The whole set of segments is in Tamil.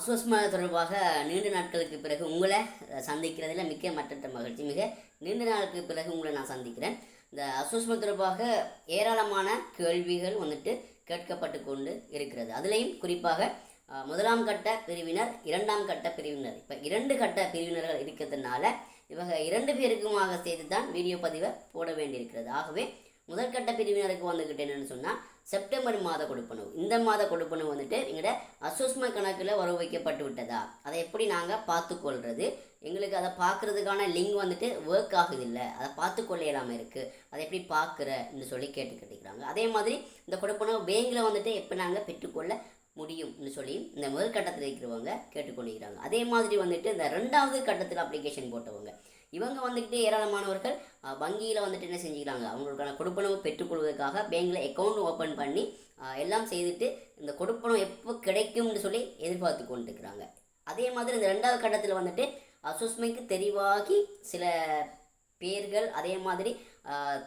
அஸ்வஸ்மா தொடர்பாக நீண்ட நாட்களுக்கு பிறகு உங்களை சந்திக்கிறதில் சந்திக்கிறதுல மிக்க மற்றற்ற மகிழ்ச்சி. மிக நீண்ட நாளுக்கு பிறகு உங்களை நான் சந்திக்கிறேன். இந்த அஸ்வஸ்மா தொடர்பாக ஏராளமான கேள்விகள் வந்துட்டு கேட்கப்பட்டு கொண்டு இருக்கிறது. அதுலேயும் குறிப்பாக முதலாம் கட்ட பிரிவினர் இரண்டாம் கட்ட பிரிவினர். இப்போ இரண்டு கட்ட பிரிவினர்கள் இருக்கிறதுனால இவங்க இரண்டு பேருக்குமாக சேர்த்து தான் வீடியோ பதிவை போட வேண்டியிருக்கிறது. ஆகவே முதற்கட்ட பிரிவினருக்கு வந்துக்கிட்டேன்னு என்னென்னு சொன்னால் செப்டம்பர் மாத கொடுப்பனவு. இந்த மாத கொடுப்பனவு வந்துட்டு எங்களோட அசோஸ்ம கணக்கில் வரவு வைக்கப்பட்டு விட்டதா? அதை எப்படி நாங்கள் பார்த்துக்கொள்வது எங்களுக்கு அதை பார்க்குறதுக்கான லிங்க் வந்துட்டு ஒர்க் ஆகுது இல்லை அதை பார்த்து இல்லாமல் இருக்குது அதை எப்படி பார்க்குறன்னு சொல்லி கேட்டு கேட்டுக்கிறாங்க. அதே மாதிரி இந்த கொடுப்பனவு பேங்கில் வந்துட்டு எப்போ நாங்கள் பெற்றுக்கொள்ள முடியும்னு சொல்லி இந்த முதல் கட்டத்தில் இருக்கிறவங்க கேட்டுக்கொண்டிருக்கிறாங்க அதே மாதிரி வந்துட்டு இந்த ரெண்டாவது கட்டத்தில் அப்ளிகேஷன் போட்டவங்க. இவங்க வந்துக்கிட்டு ஏராளமானவர்கள் வங்கியில் வந்துட்டு என்ன செஞ்சுக்கிறாங்க? அவங்களுக்கான கொடுப்பனவு பெற்றுக்கொள்வதற்காக பேங்கில் அக்கௌண்ட் ஓப்பன் பண்ணி எல்லாம் செய்துட்டு இந்த கொடுப்பணம் எப்போ கிடைக்கும்னு சொல்லி எதிர்பார்த்து கொண்டுருக்கிறாங்க. அதே மாதிரி இந்த ரெண்டாவது கட்டத்தில் வந்துட்டு அசுஸ்மைக்கு தெரிவாகி சில பேர்கள் அதே மாதிரி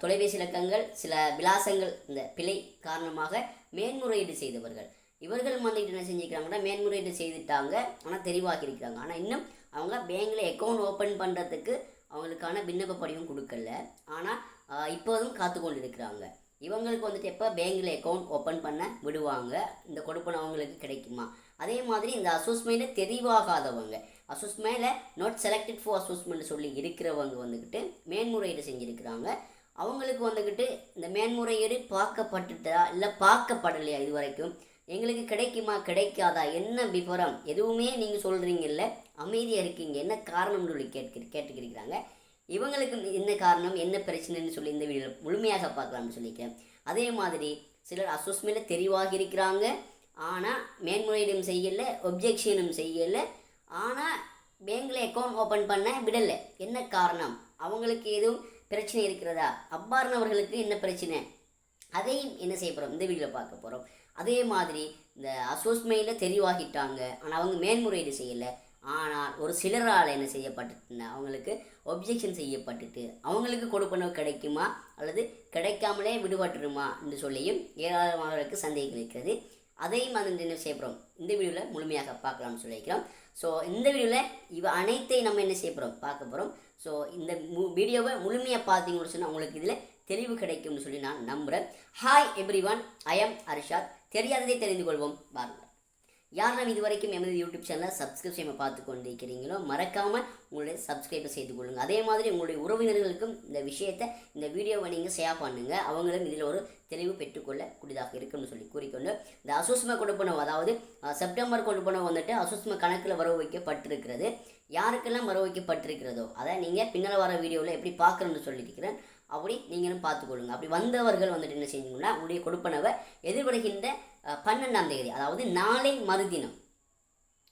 தொலைபேசி இலக்கங்கள் சில விலாசங்கள் இந்த பிழை காரணமாக மேன்முறையீடு செய்தவர்கள். இவர்கள் வந்துட்டு என்ன செஞ்சுக்கிறாங்கன்னா மேன்முறையீடு செய்துட்டாங்க ஆனால் தெரிவாக்கி இருக்கிறாங்க. ஆனால் இன்னும் அவங்க பேங்கில் அக்கௌண்ட் ஓப்பன் பண்ணுறதுக்கு அவங்களுக்கான விண்ணப்ப படிவம் கொடுக்கல. ஆனால் இப்போதும் காத்து கொண்டு இருக்கிறாங்க இவங்களுக்கு வந்துட்டு எப்போ பேங்கில் அக்கௌண்ட் ஓப்பன் பண்ண விடுவாங்க? இந்த கொடுப்பன அவங்களுக்கு கிடைக்குமா? அதே மாதிரி இந்த அசோஸ்மெண்ட்டில் தெரிவாகாதவங்க அசோஸ்மெண்ட்டில் நாட் செலக்டட் ஃபார் அசோஸ்மெண்ட் சொல்லி இருக்கிறவங்க வந்துக்கிட்டு மேன்முறையீடு செஞ்சுருக்கிறாங்க. அவங்களுக்கு வந்துக்கிட்டு இந்த மேன்முறையீடு பார்க்கப்பட்டுட்டா இல்லை பார்க்கப்படலையா இது வரைக்கும் எங்களுக்கு கிடைக்குமா? கிடைக்காதா? என்ன விவரம்? எதுவுமே நீங்கள் சொல்கிறீங்கல்ல அமைதியாக இருக்கீங்க என்ன காரணம்னு சொல்லி கேட்க கேட்டுக்கிருக்கிறாங்க. இவங்களுக்கு என்ன காரணம் என்ன பிரச்சனைன்னு சொல்லி இந்த வீடியோவில் முழுமையாக பார்க்கலாம்னு சொல்லிக்கிறேன். அதே மாதிரி சிலர் அசோஸ்மெண்ட்டில் தெரிவாக இருக்கிறாங்க. ஆனால் மேன்முறையீடும் செய்யலை ஒப்ஜெக்ஷனும் செய்யலை. ஆனால் பேங்கில் அக்கௌண்ட் ஓப்பன் பண்ண விடலை. என்ன காரணம்? அவங்களுக்கு எதுவும் பிரச்சனை இருக்கிறதா? அப்பார்னவர்களுக்கு என்ன பிரச்சனை? அதையும் என்ன செய்ய போகிறோம் இந்த வீடியோவில் பார்க்க போகிறோம் அதே மாதிரி இந்த அசோஸ்மையில் தெரிவாகிட்டாங்க. ஆனால் அவங்க மேன்முறையீடு செய்யலை. ஆனால் ஒரு சிலரால் என்ன செய்யப்பட்டுட்டுன்னா அவங்களுக்கு ஒப்ஜெக்ஷன் செய்யப்பட்டுட்டு அவங்களுக்கு கொடுப்பனவு கிடைக்குமா? அல்லது கிடைக்காமலே விடுபட்டுருமா? என்று சொல்லியும் ஏராளமானவர்களுக்கு சந்தேகம் இருக்கிறது. அதையும் வந்து என்ன செய்ய போகிறோம் இந்த வீடியோவில் முழுமையாக பார்க்கலாம்னு சொல்லியிருக்கிறோம். ஸோ இந்த வீடியோவில் இவ அனைத்தையும் நம்ம என்ன செய்ய போகிறோம் பார்க்க போகிறோம் ஸோ இந்த மு வீடியோவை முழுமையாக பார்த்தீங்கன்னு சொன்னால் உங்களுக்கு இதில் தெளிவு கிடைக்கும்னு சொல்லி நான் நம்புகிறேன் hi everyone I am Arishad தெரியாததை தெரிந்து கொள்வோம். பாருங்கள் யார் இதுவரைக்கும் எமது யூடியூப் சேனலை சப்ஸ்கிரைப் செய்ய பார்த்து கொண்டிருக்கிறீங்களோ மறக்காமல் உங்களுடைய சப்ஸ்கிரைபை செய்து கொள்ளுங்கள் அதே மாதிரி உங்களுடைய உறவினர்களுக்கும் இந்த விஷயத்தை இந்த வீடியோவை நீங்கள் ஷேர் பண்ணுங்கள் அவங்களும் இதில் ஒரு தெளிவு பெற்றுக்கொள்ள கூடியதாக இருக்கும்னு சொல்லி கூறிக்கொண்டு இந்த அசுஸ்ம கொடுப்பனவு அதாவது செப்டம்பர் கொடுப்பனவு வந்துட்டு அசுஸ்ம கணக்கில் வரவு வைக்கப்பட்டிருக்கிறது யாருக்கெல்லாம் வரவு வைக்கப்பட்டிருக்கிறதோ அதை நீங்கள் பின்னால் வர வீடியோவில் எப்படி பார்க்குறேன்னு சொல்லியிருக்கிறேன். அப்படி நீங்களும் பார்த்துக்கொள்ளுங்க. அப்படி வந்தவர்கள் வந்துட்டு என்ன செஞ்சீங்கன்னா உங்களுடைய கொடுப்பனவை எதிர்வருகின்ற பன்னெண்டாம் தேதி அதாவது நாளை மறுதினம்.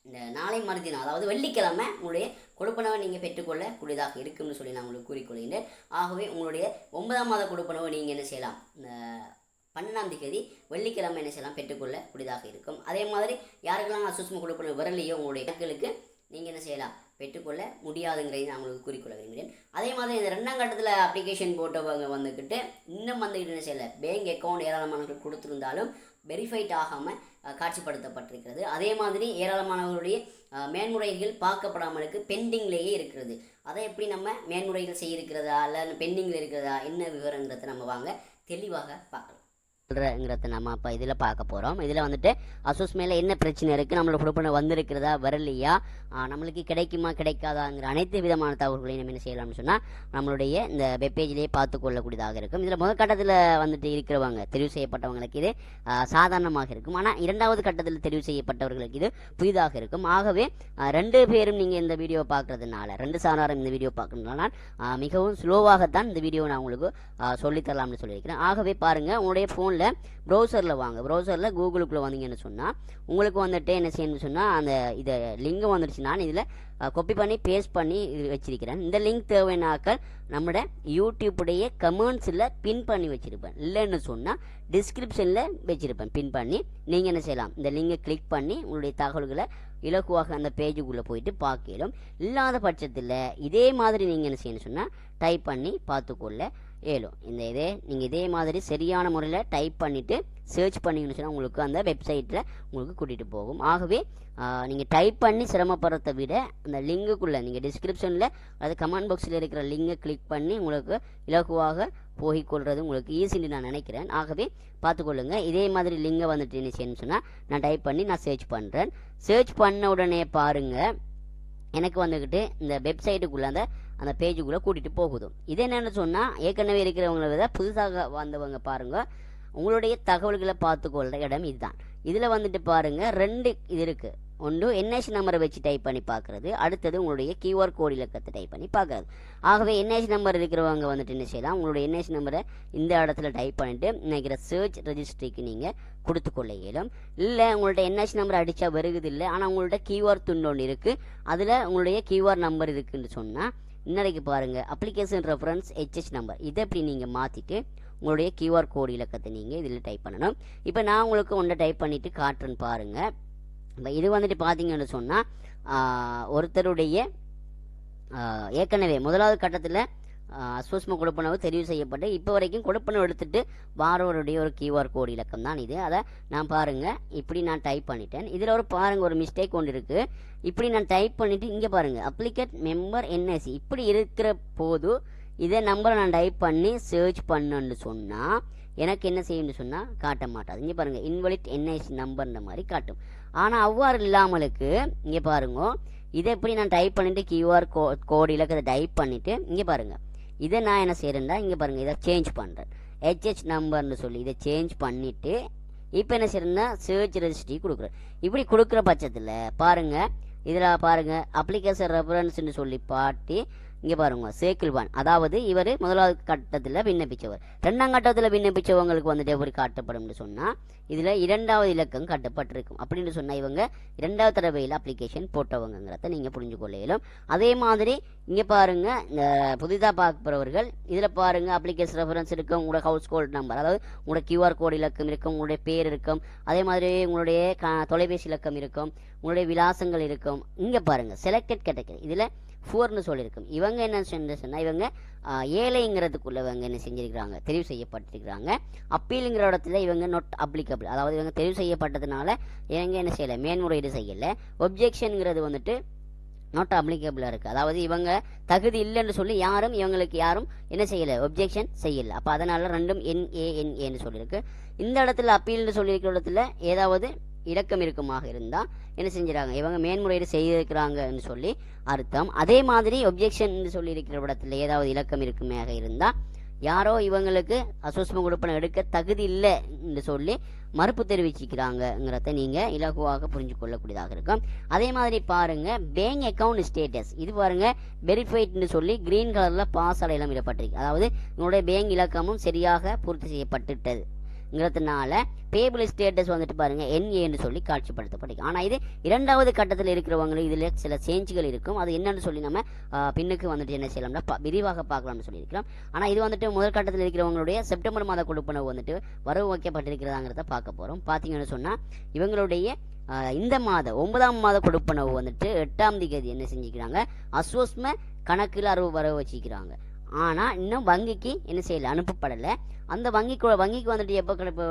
இந்த நாளை மறுதினம் அதாவது வெள்ளிக்கிழமை உங்களுடைய கொடுப்பனவை நீங்கள் பெற்றுக்கொள்ள கூடியதாக இருக்கும்னு சொல்லி நான் உங்களுக்கு கூறிக்கொள்கின்றேன். ஆகவே உங்களுடைய ஒன்பதாம் மாத கொடுப்பனவை நீங்கள் என்ன செய்யலாம்? இந்த பன்னெண்டாம் தேதி வெள்ளிக்கிழமை என்ன செய்யலாம்? பெற்றுக்கொள்ள கூடியதாக இருக்கும். அதே மாதிரி யாருக்கெல்லாம் அசுஸ்ம கொடுப்பனவு வரலையோ உங்களுடைய கணக்குகளுக்கு நீங்கள் என்ன செய்யலாம்? பெற்றுக்கொள்ள முடியாதுங்கிறதை நான் உங்களுக்கு குறிக்கொள்ள விரும்புகிறேன். அதே மாதிரி இந்த ரெண்டாம் கட்டத்தில் அப்ளிகேஷன் போட்டவங்க வந்துக்கிட்டு இன்னும் வந்துக்கிட்டு என்ன செய்யலை? பேங்க் அக்கௌண்ட் ஏராளமானவர்கள் கொடுத்துருந்தாலும் வெரிஃபைட் ஆகாமல் காட்சிப்படுத்தப்பட்டிருக்கிறது. அதே மாதிரி ஏராளமானவர்களுடைய மேன்முறைகள் பார்க்கப்படாமலுக்கு பெண்டிங்லேயே இருக்கிறது. அதை எப்படி நம்ம மேன்முறைகள் செய்யிருக்கிறதா இல்லை பெண்டிங்கில் இருக்கிறதா என்ன விவரங்கிறத நம்ம வாங்க தெளிவாக பார்க்கலாம். சொல்கிறங்கிறத நம்ம இப்போ இதில் பார்க்க போகிறோம் இதில் வந்துட்டு அசோஸ் மேலே என்ன பிரச்சனை இருக்குது நம்மளோட கொடுப்பனை வந்திருக்கிறதா? வரலையா? நம்மளுக்கு கிடைக்குமா கிடைக்காதாங்கிற அனைத்து விதமான தகவல்களையும் நம்ம என்ன செய்யலாம்னு சொன்னால் நம்மளுடைய இந்த வெப்பேஜ்லேயே பார்த்து கொள்ளக்கூடியதாக இருக்கும். இதில் முதல் கட்டத்தில் வந்துட்டு இருக்கிறவங்க தெரிவு செய்யப்பட்டவங்களுக்கு இது சாதாரணமாக இருக்கும். ஆனால் இரண்டாவது கட்டத்தில் தெரிவு செய்யப்பட்டவர்களுக்கு இது புதிதாக இருக்கும். ஆகவே ரெண்டு பேரும் நீங்கள் இந்த வீடியோ பார்க்குறதுனால ரெண்டு சாராரும் இந்த வீடியோ பார்க்கறதுனால மிகவும் ஸ்லோவாகத்தான் இந்த வீடியோ நான் உங்களுக்கு சொல்லித்தரலாம்னு சொல்லியிருக்கிறேன். ஆகவே பாருங்கள் உங்களுடைய ஃபோனில் ப்ரௌசரில் வாங்க. ப்ரௌசரில் கூகுளுக்குள்ளே வந்தீங்கன்னு சொன்னால் உங்களுக்கு வந்துட்டு என்ன செய்யணும்னு சொன்னால் அந்த இதை லிங்க் வந்துடுச்சு நான் இதில் கொப்பி பண்ணி பேஸ்ட் பண்ணி இது வச்சிருக்கிறேன். இந்த லிங்க் தேவைனாக்கள் நம்மளோட யூடியூப்புடைய கமெண்ட்ஸில் பின் பண்ணி வச்சுருப்பேன். இல்லைன்னு சொன்னால் டிஸ்கிரிப்ஷனில் வச்சுருப்பேன். பின் பண்ணி நீங்கள் என்ன செய்யலாம்? இந்த லிங்கை கிளிக் பண்ணி உங்களுடைய தகவல்களை இலகுவாக அந்த பேஜுக்குள்ளே போயிட்டு பார்க்கலும். இல்லாத பட்சத்தில் இதே மாதிரி நீங்கள் என்ன செய்யணும் சொன்னால் டைப் பண்ணி பார்த்துக்கொள்ள ஏழும் இந்த இதே நீங்கள் இதே மாதிரி சரியான முறையில் டைப் பண்ணிவிட்டு சர்ச் பண்ணிங்கன்னு சொன்னால் உங்களுக்கு அந்த வெப்சைட்டில் உங்களுக்கு கூட்டிகிட்டு போகும். ஆகவே நீங்கள் டைப் பண்ணி சிரமப்படுறதை விட அந்த லிங்குக்குள்ளே நீங்கள் டிஸ்கிரிப்ஷனில் அது கமெண்ட் பாக்ஸில் இருக்கிற லிங்கை கிளிக் பண்ணி உங்களுக்கு இலகுவாக போய்க்கொள்வது உங்களுக்கு ஈஸின்னு நான் நினைக்கிறேன். ஆகவே பார்த்துக்கொள்ளுங்க. இதே மாதிரி லிங்கை வந்துட்டு என்ன செய்யணும்னு சொன்னால் நான் டைப் பண்ணி நான் சர்ச் பண்ணுறேன் சர்ச் பண்ண உடனே பாருங்கள் எனக்கு வந்துக்கிட்டு இந்த வெப்சைட்டுக்குள்ளே அந்த அந்த பேஜுக்குள்ளே கூட்டிகிட்டு போகுது. இது என்னென்னு சொன்னால் ஏற்கனவே இருக்கிறவங்களை விட புதுசாக வந்தவங்க பாருங்கள் உங்களுடைய தகவல்களை பார்த்துக்கொள்கிற இடம் இதுதான். இதில் வந்துட்டு பாருங்கள் ரெண்டு இது இருக்குது ஒன்று என்ஐசி நம்பரை வச்சு டைப் பண்ணி பார்க்குறது அடுத்தது உங்களுடைய கியூஆர் கோட் இலக்கத்தை டைப் பண்ணி பார்க்குறது ஆகவே என்ஐசி நம்பர் இருக்கிறவங்க வந்துட்டு என்ன செய்யலாம்? உங்களுடைய என்ஐசி நம்பரை இந்த இடத்துல டைப் பண்ணிவிட்டு நினைக்கிற சர்ச் ரெஜிஸ்ட்ரிக்கு நீங்கள் கொடுத்து கொள்ள இயலும். இல்லை உங்கள்ட்ட என்ஐசி நம்பர் அடித்தா வருகுது இல்லை ஆனால் உங்கள்ட்ட கியூஆர் துண்டு ஒன்று இருக்குது அதில் உங்களுடைய கியூஆர் நம்பர் இருக்குன்னு சொன்னால் இன்னைக்கு பாருங்கள் அப்ளிகேஷன் ரெஃபரன்ஸ் ஹெச்எஸ் நம்பர் இதை இப்படி நீங்கள் மாற்றிட்டு உங்களுடைய கியூஆர் கோடு இலக்கத்தை நீங்கள் இதில் டைப் பண்ணணும். இப்போ நான் உங்களுக்கு ஒன்றை டைப் பண்ணிவிட்டு காட்டுறேன்னு பாருங்கள் இப்போ இது வந்துட்டு பார்த்தீங்கன்னு சொன்னால் ஒருத்தருடைய ஏற்கனவே முதலாவது கட்டத்தில் சூஷ்ம கொடுப்பனவு தெரிவு செய்யப்பட்டு இப்போ வரைக்கும் கொடுப்பனவு எடுத்துட்டு வாரவருடைய ஒரு கியூஆர் கோடு இலக்கம் தான் இது. அதை நான் பாருங்கள் இப்படி நான் டைப் பண்ணிட்டேன். இதில் ஒரு பாருங்கள் ஒரு மிஸ்டேக் ஒன்று இருக்குது இப்படி நான் டைப் பண்ணிவிட்டு இங்கே பாருங்கள் அப்ளிகேட் மெம்பர் என்எஸ்சி இப்படி இருக்கிற போது இதே நம்பரை நான் டைப் பண்ணி சர்ச் பண்ணுன்னு சொன்னால் எனக்கு என்ன செய்யும்னு சொன்னால் காட்ட மாட்டாது. இங்கே பாருங்கள் இன்வெலிட் என்ஐசி நம்பர்ன்ற மாதிரி காட்டும். ஆனால் அவ்வாறு இல்லாமலுக்கு இங்கே பாருங்க இதை எப்படி நான் டைப் பண்ணிவிட்டு கியூஆர் கோ கோடு இலக்கத்தை டைப் பண்ணிவிட்டு இங்கே பாருங்கள் இதை நான் என்ன செய்கிறேன்னா இங்கே பாருங்கள் இதை சேஞ்ச் பண்ணுறேன் ஹெச்ஹெச் நம்பர்னு சொல்லி இதை சேஞ்ச் பண்ணிவிட்டு இப்போ என்ன செய்யறேன்னா சர்ச் ரெஜிஸ்ட்ரி கொடுக்குறேன். இப்படி கொடுக்குற பட்சத்தில் பாருங்கள் இதில் பாருங்கள் அப்ளிகேஷன் ரெஃபரன்ஸ்னு சொல்லி பாட்டி இங்கே பாருங்க சேக்கில்வான் அதாவது இவர் முதலாவது கட்டத்தில் விண்ணப்பித்தவர் ரெண்டாம் கட்டத்தில் விண்ணப்பித்தவங்களுக்கு வந்துட்டு எப்படி காட்டப்படும்னு சொன்னால் இதில் இரண்டாவது இலக்கம் காட்டப்பட்டிருக்கும். அப்படின்னு சொன்னால் இவங்க இரண்டாவது தடவையில் அப்ளிகேஷன் போட்டவங்கிறத நீங்கள் புரிஞ்சு கொள்ள இயலும் அதே மாதிரி இங்கே பாருங்கள் இந்த புதிதாக பார்க்குறவர்கள் இதில் பாருங்கள் அப்ளிகேஷன் ரெஃபரன்ஸ் இருக்கும் உங்களோட ஹவுஸ் கோல்டு நம்பர் அதாவது உங்களோட கியூஆர் கோடு இலக்கம் இருக்கும் உங்களுடைய பேர் இருக்கும் அதே மாதிரி உங்களுடைய க தொலைபேசி இலக்கம் இருக்கும் உங்களுடைய விலாசங்கள் இருக்கும். இங்கே பாருங்கள் செலக்டட் கேட்டகரி இதில் ஃபோர்னு சொல்லியிருக்கும் இவங்க என்ன செஞ்சு சொன்னால் இவங்க ஏழைங்கிறதுக்குள்ள இவங்க என்ன செஞ்சிருக்கிறாங்க தெரிவு செய்யப்பட்டிருக்கிறாங்க. அப்பீலுங்கிற இடத்துல இவங்க நொட் அப்ளிகபிள் அதாவது இவங்க தெரிவு செய்யப்பட்டதுனால இவங்க என்ன செய்யலை மேன்முறையீடு செய்யலை. ஒப்ஜெக்ஷனுங்கிறது வந்துட்டு நாட் அப்ளிகபிளாக இருக்குது அதாவது இவங்க தகுதி இல்லைன்னு சொல்லி யாரும் இவங்களுக்கு யாரும் என்ன செய்யலை ஒப்ஜெக்ஷன் செய்யலை. அப்போ அதனால் ரெண்டும் என் என் ஏன்னு சொல்லியிருக்கு இந்த இடத்துல அப்பீல்னு சொல்லியிருக்கிற இடத்துல ஏதாவது இலக்கம் இருக்குமாக இருந்தால் என்ன செஞ்சுறாங்க இவங்க மேன்முறையீடு செய்திருக்கிறாங்கன்னு சொல்லி அர்த்தம். அதே மாதிரி ஒப்ஜெக்ஷன் சொல்லியிருக்கிற இடத்துல ஏதாவது இலக்கம் இருக்குமாக இருந்தால் யாரோ இவங்களுக்கு அசோஸ்ம கொடுப்பனை எடுக்க தகுதி இல்லை என்று சொல்லி மறுப்பு தெரிவிச்சுக்கிறாங்கங்கிறத நீங்கள் இலகுவாக புரிஞ்சு கொள்ளக்கூடியதாக இருக்கும். அதே மாதிரி பாருங்க பேங்க் அக்கவுண்ட் ஸ்டேட்டஸ் இது பாருங்க வெரிஃபைட்னு சொல்லி கிரீன் கலரில் பாஸ் அடையாளம் இடப்பட்டிருக்கு. அதாவது உங்களுடைய பேங்க் இலக்கமும் சரியாக பூர்த்தி செய்யப்பட்டுட்டது. ங்கிறதுனால பேபிள் ஸ்டேட்டஸ் வந்துட்டு பாருங்க என்ஏன்னு சொல்லி காட்சிப்படுத்தப்படுது. ஆனால் இது இரண்டாவது கட்டத்தில் இருக்கிறவங்களுக்கு இதில் சில சேஞ்சுகள் இருக்கும். அது என்னன்னு சொல்லி நம்ம பின்னுக்கு வந்துட்டு என்ன செய்யலாம்னா பா- விரிவாக பார்க்கலாம்னு சொல்லியிருக்கிறோம். ஆனால் இது வந்துட்டு முதல் கட்டத்தில் இருக்கிறவங்களுடைய செப்டம்பர் மாத கொடுப்பனவு வந்துட்டு வரவு வைக்கப்பட்டிருக்கிறதாங்கிறத பார்க்க போகிறோம் பார்த்தீங்கன்னு சொன்னால் இவங்களுடைய இந்த மாத ஒன்பதாம் மாத கொடுப்பனவு வந்துட்டு எட்டாம் தேதி என்ன செஞ்சுக்கிறாங்க? அஸ்வஸ்ம கணக்கில் அறுவு வரவு வச்சுக்கிறாங்க. ஆனால் இன்னும் வங்கிக்கு என்ன செய்யலை அனுப்பப்படலை. அந்த வங்கிக்கு வங்கிக்கு வந்துட்டு எப்போ கிளப்ப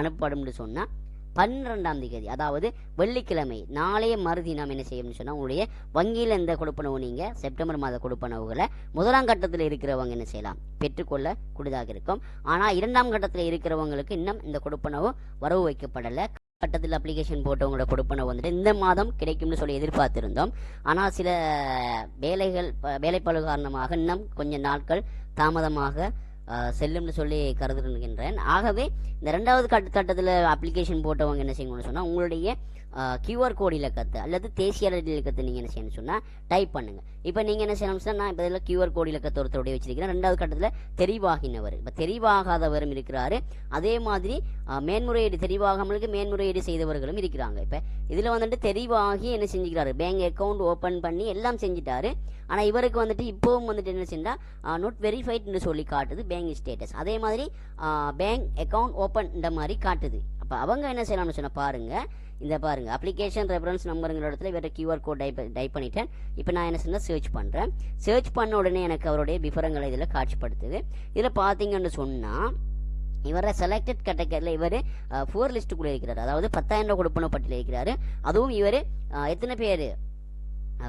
அனுப்பப்படும்னு சொன்னால் பன்னிரெண்டாம் தேதி. அதாவது வெள்ளிக்கிழமை நாளைய மறுதினம் என்ன செய்யணும்னு சொன்னால் உங்களுடைய வங்கியில் இந்த கொடுப்பனவு நீங்கள் செப்டம்பர் மாத கொடுப்பனவுகளை முதலாம் கட்டத்தில் இருக்கிறவங்க என்ன செய்யலாம் பெற்றுக்கொள்ள கூடியதாக இருக்கும். ஆனால் இரண்டாம் கட்டத்தில் இருக்கிறவங்களுக்கு இன்னும் இந்த கொடுப்பனவு வரவு வைக்கப்படலை. கட்டத்தில் அப்ளிகேஷன் போட்டவங்களோட கொடுப்பனை வந்துட்டு இந்த மாதம் கிடைக்கும்னு சொல்லி எதிர்பார்த்திருந்தோம். ஆனால் சில வேலைகள் ப- காரணமாக இன்னும் கொஞ்ச நாட்கள் தாமதமாக செல்லும்னு சொல்லி கருதுகின்றேன். ஆகவே இந்த ரெண்டாவது கட்ட கட்டத்தில் அப்ளிகேஷன் போட்டவங்க என்ன செய்யணும்னு சொன்னால் உங்களுடைய கியூஆர் கோடு இலக்கத்தை அல்லது தேசிய அடையாள இலக்கத்தை நீங்கள் என்ன செய்யணும்னு சொன்னால் டைப் பண்ணுங்கள் இப்போ நீங்கள் என்ன செய்யணும் சொன்னால் நான் இப்போ இதில் கியூஆர் கோடு இலக்கத்தை ஒருத்தருடைய வச்சிருக்கிறேன் ரெண்டாவது கட்டத்தில் தெரிவாகினவர். இப்போ தெரிவாகாதவரும் இருக்கிறாரு. அதே மாதிரி மேன்முறையீடு தெரிவாகாமலுக்கு மேன்முறையீடு செய்தவர்களும் இருக்கிறாங்க. இப்போ இதில் வந்துட்டு தெரிவாகி என்ன செஞ்சுக்கிறாரு? பேங்க் அக்கவுண்ட் ஓப்பன் பண்ணி எல்லாம் செஞ்சுட்டாரு. ஆனால் இவருக்கு வந்துட்டு இப்போவும் வந்துட்டு என்ன செஞ்சால் நோட் வெரிஃபைட்னு சொல்லி காட்டுது பேங்க் ஸ்டேட்டஸ் அதே மாதிரி பேங்க் அக்கவுண்ட் ஓப்பன் இந்த மாதிரி காட்டுது. அப்போ அவங்க என்ன செய்யலாம்னு சொன்னால் பாருங்கள் இதை பாருங்கள் அப்ளிகேஷன் ரெஃபரன்ஸ் நம்பருங்கிற இடத்துல வேறு கியூஆர் கோட் டைப் டைப் பண்ணிட்டேன். இப்போ நான் என்ன சொன்னால் சர்ச் பண்ணுறேன் சர்ச் பண்ண உடனே எனக்கு அவருடைய விவரங்களை இதில் காட்சிப்படுத்துது. இதில் பார்த்தீங்கன்னு சொன்னால் இவரை செலக்டட் கேட்டகரியில் இவர் ஃபோர் லிஸ்ட்டுக்குள்ளே இருக்கிறார். அதாவது பத்தாயிரம் ரூபா கொடுப்பன பட்டியலில் இருக்கிறார். அதுவும் இவர் எத்தனை பேர்?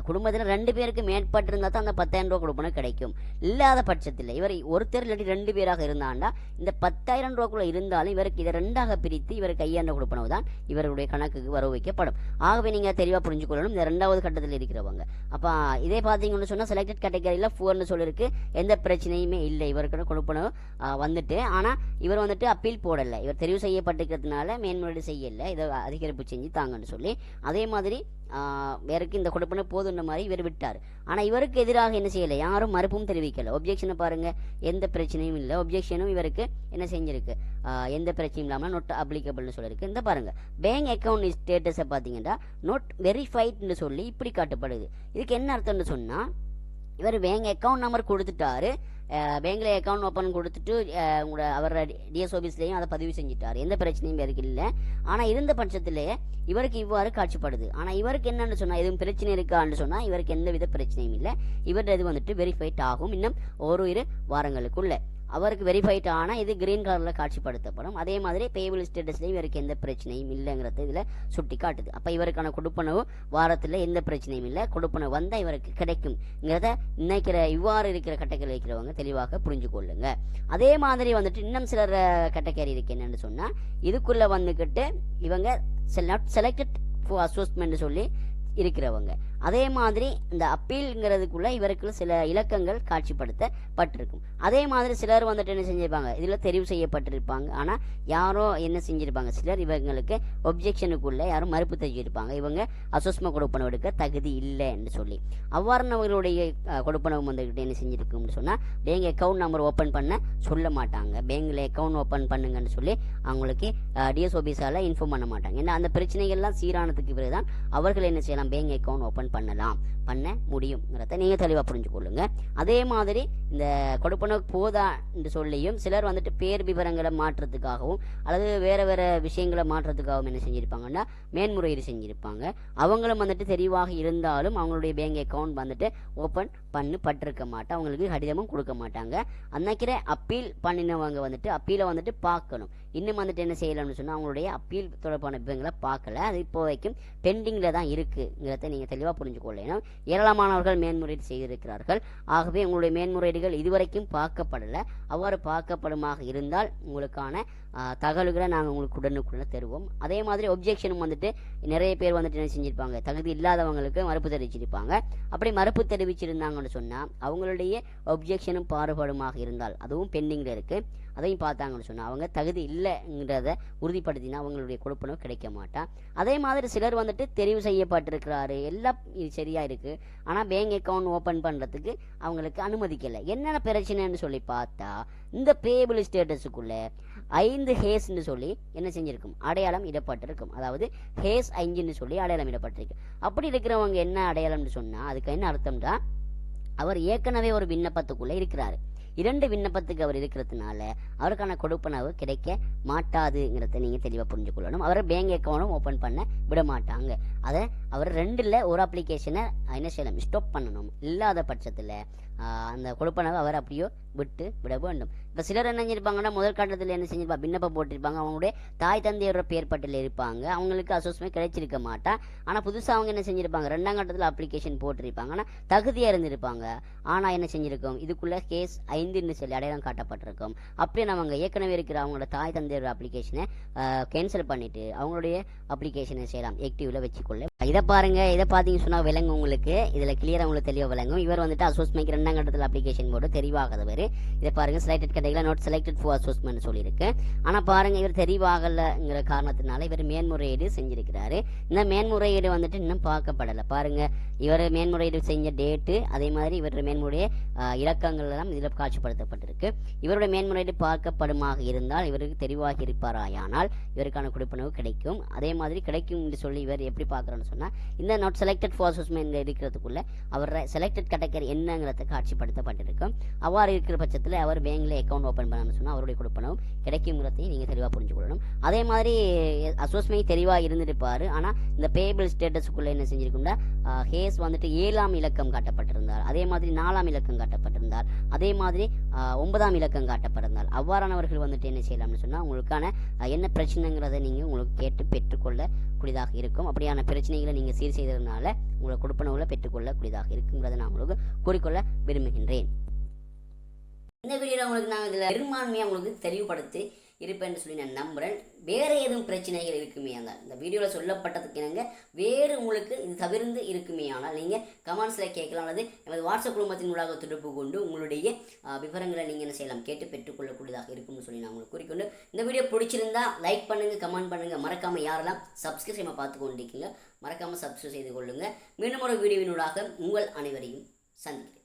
குடும்பத்தில் ரெண்டு பேருக்கு மேற்பட்டு இருந்தால் தான் அந்த பத்தாயிரம் ரூபா கொடுப்பனம் கிடைக்கும். இல்லாத பட்சத்தில் இவர் ஒருத்தர் இல்லாட்டி ரெண்டு பேராக இருந்தாண்டா இந்த பத்தாயிரம் ரூபாக்குள்ளே இருந்தாலும் இவருக்கு இதை ரெண்டாக பிரித்து இவர் கையாண்ட கொடுப்பனவு தான் இவருடைய கணக்குக்கு வரவு வைக்கப்படும். ஆகவே நீங்கள் தெளிவாக புரிஞ்சுக்கொள்ளணும். இந்த ரெண்டாவது கட்டத்தில் இருக்கிறவங்க. அப்போ இதே பார்த்தீங்கன்னு சொன்னால் செலக்டட் கேட்டகரியில் ஃபோர்னு சொல்லியிருக்கு எந்த பிரச்சனையுமே இல்லை. இவருக்கு கொடுப்பனவு வந்துட்டு. ஆனால் இவர் வந்துட்டு அப்பீல் போடலை. இவர் தெரிவு செய்யப்பட்டிருக்கிறதுனால மேன்முறையீடு செய்யலை. இதை அதிகரிப்பு செஞ்சு தாங்கன்னு சொல்லி. அதே மாதிரி இவருக்கு இந்த கொடுப்பனை போதுன்ற மாதிரி இவர் விட்டார். ஆனால் இவருக்கு எதிராக என்ன செய்யலை? யாரும் மறுப்பும் தெரிவிக்கலை. ஒப்ஜெக்ஷனை பாருங்கள் எந்த பிரச்சனையும் இல்லை. ஒப்ஜெக்ஷனும் இவருக்கு என்ன செஞ்சிருக்கு? எந்த பிரச்சனையும் இல்லாமல் நோட் அப்ளிகபிள்னு சொல்லியிருக்கு இந்த பாருங்கள் பேங்க் அக்கௌண்ட் ஸ்டேட்டஸை பார்த்தீங்கன்னா நோட் வெரிஃபைட்னு சொல்லி இப்படி காட்டப்படுது. இதுக்கு என்ன அர்த்தம்னு சொன்னால் இவர் பேங்க் அக்கௌண்ட் நம்பர் கொடுத்துட்டாரு. பேங்கில் அக்கௌண்ட் ஓப்பன் கொடுத்துட்டு உங்களோட அவர் டிஎஸ் ஆஃபீஸ்லேயும் அதை பதிவு செஞ்சுட்டார். எந்த பிரச்சனையும் இவருக்கு இல்லை. ஆனால் இருந்த பட்சத்திலே இவருக்கு இவ்வாறு காட்சிப்படுது. ஆனால் இவருக்கு என்னன்னு சொன்னால் எதுவும் பிரச்சனை இருக்கான்னு சொன்னால் இவருக்கு எந்த வித பிரச்சனையும் இல்லை. இவரது இது வந்துட்டு வெரிஃபைட் ஆகும். இன்னும் ஒரு இரு வாரங்களுக்குள்ள. அவருக்கு வெரிஃபைட் ஆனால் இது கிரீன் கலரில் காட்சிப்படுத்தப்படும். அதே மாதிரி பேபிள் ஸ்டேட்டஸ்லேயும் இவருக்கு எந்த பிரச்சனையும் இல்லைங்கிறத இதில் சுட்டி காட்டுது அப்போ இவருக்கான கொடுப்பனவு வாரத்தில் எந்த பிரச்சனையும் இல்லை. கொடுப்பனவு வந்தால் இவருக்கு கிடைக்கும்ங்கிறத நினைக்கிற இவ்வாறு இருக்கிற கட்டக்கரி இருக்கிறவங்க தெளிவாக புரிஞ்சு கொள்ளுங்க அதே மாதிரி வந்துட்டு இன்னும் சிலர் கட்டக்கேரி இருக்கு என்னன்னு சொன்னால் இதுக்குள்ளே வந்துக்கிட்டு இவங்க நாட் செலக்டட் ஃபார் அசோஸ்மெண்ட் சொல்லி இருக்கிறவங்க. அதே மாதிரி இந்த அப்பீல்ங்கிறதுக்குள்ள இவருக்கு சில இலக்கங்கள் காட்சிப்படுத்தப்பட்டிருக்கும். அதே மாதிரி சிலர் வந்துட்டு என்ன செஞ்சிருப்பாங்க? இதில் தெரிவு செய்யப்பட்டிருப்பாங்க. ஆனால் யாரோ என்ன செஞ்சிருப்பாங்க? சிலர் இவங்களுக்கு ஒப்ஜெக்ஷனுக்குள்ள யாரும் மறுப்பு தெரிஞ்சிருப்பாங்க. இவங்க அசோஸ்ம கொடுப்பனவு எடுக்க தகுதி இல்லைன்னு சொல்லி. அவ்வாறானவர்களுடைய கொடுப்பனவு வந்துக்கிட்டு என்ன செஞ்சிருக்கும்னு சொன்னால் பேங்க் அக்கௌண்ட் நம்பர் ஓப்பன் பண்ண சொல்ல மாட்டாங்க. பேங்கில் அக்கௌண்ட் ஓப்பன் பண்ணுங்கன்னு சொல்லி அவங்களுக்கு டிஎஸ் ஆஃபீஸால் இன்ஃபார்ம் பண்ண மாட்டாங்க. ஏன்னா அந்த பிரச்சனைகள்லாம் சீரானதுக்கு பிறகு தான் அவர்கள் என்ன செய்யலாம்? பேங்க் அக்கௌண்ட் ஓப்பன் பண்ணலாம். பண்ண முடியுங்கிறத நீங்கள் தெளிவாக புரிஞ்சுக்கொள்ளுங்க. அதே மாதிரி இந்த கொடுப்பனவு போதா என்று சொல்லியும் சிலர் வந்துட்டு பேர் விவரங்களை மாற்றுறதுக்காகவும் அல்லது வேறு வேறு விஷயங்களை மாற்றுறதுக்காகவும் என்ன செஞ்சுருப்பாங்கன்னா மேன்முறையீடு செஞ்சுருப்பாங்க. அவங்களும் வந்துட்டு தெளிவாக இருந்தாலும் அவங்களுடைய பேங்க் அக்கௌண்ட் வந்துட்டு ஓப்பன் பண்ணு பட்டிருக்க மாட்டேன் அவங்களுக்கு கடிதமும் கொடுக்க மாட்டாங்க. அன்னைக்கிற அப்பீல் பண்ணினவங்க வந்துட்டு அப்பீலை வந்துட்டு பார்க்கணும். இன்னும் வந்துட்டு என்ன செய்யலாம்னு சொன்னால் அவங்களுடைய அப்பீல் தொடர்பான விவரங்களை பார்க்கல. அது இப்போ வரைக்கும் பெண்டிங்கில் தான் இருக்குங்கிறத நீங்கள் தெளிவாக புரிஞ்சுக்கொள்ள ஏன்னா ஏராளமானவர்கள் மேன்முறையீடு செய்திருக்கிறார்கள். ஆகவே உங்களுடைய மேன்முறையீடுகள் இதுவரைக்கும் பார்க்கப்படலை. அவ்வாறு பார்க்கப்படுமாக இருந்தால் உங்களுக்கான தகவல்களை நாங்கள் உங்களுக்கு உடனுக்குடன் தருவோம். அதே மாதிரி ஒப்ஜெக்ஷனும் வந்துட்டு நிறைய பேர் வந்துட்டு என்ன செஞ்சிருப்பாங்க தகுதி இல்லாதவங்களுக்கு மறுப்பு தெரிவிச்சிருப்பாங்க. அப்படி மறுப்பு தெரிவிச்சிருந்தாங்கன்னு சொன்னால் அவங்களுடைய ஒப்ஜெக்ஷனும் பாடுபாடுமாக இருந்தால் அதுவும் பெண்டிங்கில் இருக்குது அதையும் பார்த்தாங்கன்னு சொன்னால் அவங்க தகுதி இல்லைங்கிறத உறுதிப்படுத்தினா அவங்களுடைய கொடுப்பனவு கிடைக்க மாட்டான் அதே மாதிரி சிலர் வந்துட்டு தெரிவு செய்யப்பட்டிருக்கிறாரு. எல்லாம் இது சரியாக இருக்குது ஆனால் பேங்க் அக்கவுண்ட் ஓப்பன் பண்ணுறதுக்கு அவங்களுக்கு அனுமதிக்கலை. என்னென்ன பிரச்சனைன்னு சொல்லி பார்த்தா இந்த பேபிள் ஸ்டேட்டஸுக்குள்ளே ஐந்து ஹேஸ்ன்னு சொல்லி என்ன செஞ்சிருக்கும்? அடையாளம் இடப்பட்டிருக்கும். அதாவது ஹேஸ் ஐந்துன்னு சொல்லி அடையாளம் இடப்பட்டிருக்கு. அப்படி இருக்கிறவங்க என்ன அடையாளம்னு சொன்னால் அதுக்கு என்ன அர்த்தம்னா அவர் ஏற்கனவே ஒரு விண்ணப்பத்துக்குள்ளே இருக்கிறாரு. இரண்டு விண்ணப்பத்துக்கு அவர் இருக்கிறதுனால அவருக்கான கொடுப்பனவு கிடைக்க மாட்டாதுங்கிறத நீங்கள் தெளிவாக புரிஞ்சுக்கொள்ளணும். அவரை பேங்க் அக்கௌண்ட்டும் ஓப்பன் பண்ண விட மாட்டாங்க. அதை அவர் ரெண்டில் ஒரு அப்ளிகேஷனை என்ன செய்யலாம் ஸ்டாப் பண்ணணும். இல்லாத பட்சத்தில் அந்த கொடுப்பனவை அவர் அப்படியோ விட்டு விட வேண்டும். இப்போ சிலர் என்ன செஞ்சிருப்பாங்கன்னா முதல் கட்டத்தில் என்ன செஞ்சிருப்பாங்க விண்ணப்பம் போட்டிருப்பாங்க. அவங்களுடைய தாய் தந்தையோட பேர் பட்டியல் இருப்பாங்க. அவங்களுக்கு அசோசியமே கிடைச்சிருக்க மாட்டா. ஆனால் புதுசாக அவங்க என்ன செஞ்சிருப்பாங்க ரெண்டாம் கட்டத்தில் அப்ளிகேஷன் போட்டிருப்பாங்க. ஆனால் தகுதியாக இருந்திருப்பாங்க. ஆனால் என்ன செஞ்சுருக்கோம்? இதுக்குள்ளே கேஸ் ஐந்துன்னு சொல்லி அடையாளம் காட்டப்பட்டிருக்கும். அப்படியே அவங்க ஏற்கனவே இருக்கிற அவங்களோட தாய் தந்தையோட அப்ளிகேஷனை கேன்சல் பண்ணிட்டு அவங்களுடைய அப்ளிகேஷனை செய்யலாம். ஆக்டிவில் வச்சுக்கொள்ள இதை பாருங்க இதை பார்த்தீங்கன்னு சொன்னால் விளங்கும் உங்களுக்கு. இதில் கிளியராக உங்களுக்கு தெளிவாக விளங்கும். இவர் வந்துட்டு அசோஸ்மெண்ட் ரெண்டாம் கட்டத்தில் அப்ளிகேஷன் போட்டு தெரிவாகாதவர். இதை பாருங்க செலக்டட் கேட்டகரியில் நாட் செலக்டட் ஃபார் அசோஸ்மெண்ட் சொல்லியிருக்கு. ஆனால் பாருங்க இவர் தெரிவாகலைங்கிற காரணத்தினால இவர் மேன்முறையீடு செஞ்சிருக்கிறாரு. இந்த மேன்முறையீடு வந்துட்டு இன்னும் பார்க்கப்படலை. பாருங்க இவர் மேன்முறையீடு செஞ்ச டேட்டு அதே மாதிரி இவருடைய மேன்முறைய இலக்கங்கள் எல்லாம் இதில் காட்சிப்படுத்தப்பட்டிருக்கு. இவருடைய மேன்முறையீடு பார்க்கப்படுமாக இருந்தால் இவருக்கு தெரிவாகி இருப்பாராயானால் இவருக்கான கொடுப்பனவு கிடைக்கும். அதே மாதிரி கிடைக்கும் என்று சொல்லி இவர் எப்படி பார்க்குறோன்னு சொன்னால் இந்த நாட் செலக்டட் ஃபார் அசஸ்மெண்ட் இருக்கிறதுக்குள்ள அவர் செலக்டட் கேட்டகரி என்னங்கிறத காட்சிப்படுத்தப்பட்டிருக்கும். அவ்வாறு இருக்கிற பட்சத்தில் அவர் பேங்கில் அக்கௌண்ட் ஓப்பன் பண்ணணும்னு சொன்னால் அவருடைய கொடுப்பனவும் கிடைக்குங்கிறதையும் நீங்கள் தெளிவாக புரிஞ்சுக்கொள்ளணும் அதே மாதிரி அசோஸ்மே தெளிவாக இருந்திருப்பார். ஆனால் இந்த பேபிள் ஸ்டேட்டஸுக்குள்ளே என்ன செஞ்சிருக்கும்னா ஹேஸ் வந்துட்டு ஏழாம் இலக்கம் காட்டப்பட்டிருந்தார். அதே மாதிரி நாலாம் இலக்கம் காட்டப்பட்டிருந்தார். அதே மாதிரி ஒன்பதாம் இலக்கம் காட்டப்பட்டிருந்தார். அவ்வாறானவர்கள் வந்துட்டு என்ன செய்யலாம்னு சொன்னால் உங்களுக்கான என்ன பிரச்சனைங்கிறத நீங்கள் உங்களுக்கு கேட்டு பெற்றுக்கொள்ள கூடியதாக இருக்கும். அப்படியான பிரச்சனைகளை நீங்கள் சீர் செய்ததுனால உங்களை கொடுப்பனவுல பெற்றுக்கொள்ளக்கூடியதாக இருக்குங்கிறத நான் உங்களுக்கு கூறிக்கொள்ள விரும்புகின்றேன். இந்த வீடியோவில் உங்களுக்கு நான் இதில் பெரும்பான்மையாக உங்களுக்கு தெளிவுபடுத்தி இருப்பேன்னு சொல்லி நான் நம்புகிறேன் வேறு எதுவும் பிரச்சனைகள் இருக்குமே அந்த இந்த வீடியோவில் சொல்லப்பட்டதுக்கு இணங்க வேறு உங்களுக்கு இது தவிர்த்து இருக்குமே ஆனால் நீங்கள் கமெண்ட்ஸில் கேட்கலாம். அல்லது நமது வாட்ஸ்அப் குடும்பத்தின் ஊடாக தொடர்பு கொண்டு உங்களுடைய விவரங்களை நீங்கள் என்ன செய்யலாம் கேட்டு பெற்றுக்கொள்ளக்கூடியதாக இருக்கும்னு சொல்லி நான் உங்களுக்கு கூறிக்கொண்டு இந்த வீடியோ பிடிச்சிருந்தா லைக் பண்ணுங்கள் கமெண்ட் பண்ணுங்கள் மறக்காமல் யாரெல்லாம் சப்ஸ்கிரைப் செய்யாமல் பார்த்து கொண்டிருக்கீங்க மறக்காமல் சப்ஸ்கிரைப் செய்து கொள்ளுங்கள் மீண்டும் ஒரு வீடியோவினூடாக உங்கள் அனைவரையும் சந்திக்கிறேன்.